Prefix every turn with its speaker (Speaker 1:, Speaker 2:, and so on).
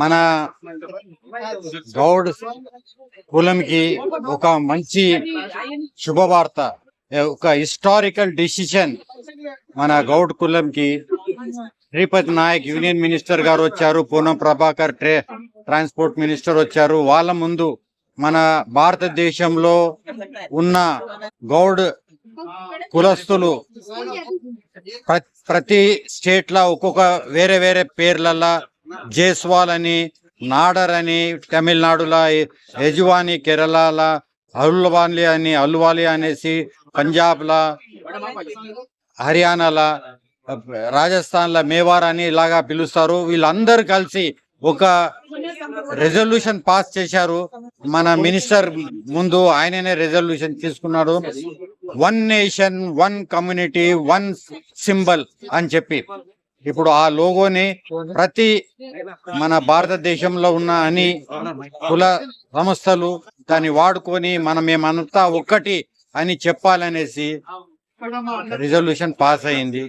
Speaker 1: మన గౌడ్ కులంకి ఒక మంచి శుభవార్త ఒక హిస్టారికల్ డిసిషన్ మన గౌడ్ కులంకి. శ్రీపతి నాయక్ యూనియన్ మినిస్టర్ గారు వచ్చారు పూనం ప్రభాకర్ ట్రే ట్రాన్స్పోర్ట్ మినిస్టర్ వచ్చారు. వాళ్ళ ముందు మన భారతదేశంలో ఉన్న గౌడ్ కులస్తులు ప్రతి స్టేట్లో ఒక్కొక్క వేరే వేరే పేర్లల్లా జైస్వాల్ అని నాడర్ అని తమిళనాడులో యజువాని కేరళల అల్వాలి అని అల్వాలి అనేసి పంజాబ్లా హర్యానాలా రాజస్థాన్ మేవార్ అని ఇలాగా పిలుస్తారు. వీళ్ళందరూ కలిసి ఒక రెజల్యూషన్ పాస్ చేశారు. మన మినిస్టర్ ముందు ఆయననే రెజల్యూషన్ తీసుకున్నాడు. One nation one community one symbol అని చెప్పి. ఇప్పుడు ఆ లోగోని ప్రతి మన భారతదేశంలో ఉన్న అన్ని కుల సంస్థలు దాన్ని వాడుకొని మనం మేమంతా ఒక్కటి అని చెప్పాలనేసి రిజల్యూషన్ పాస్ అయింది.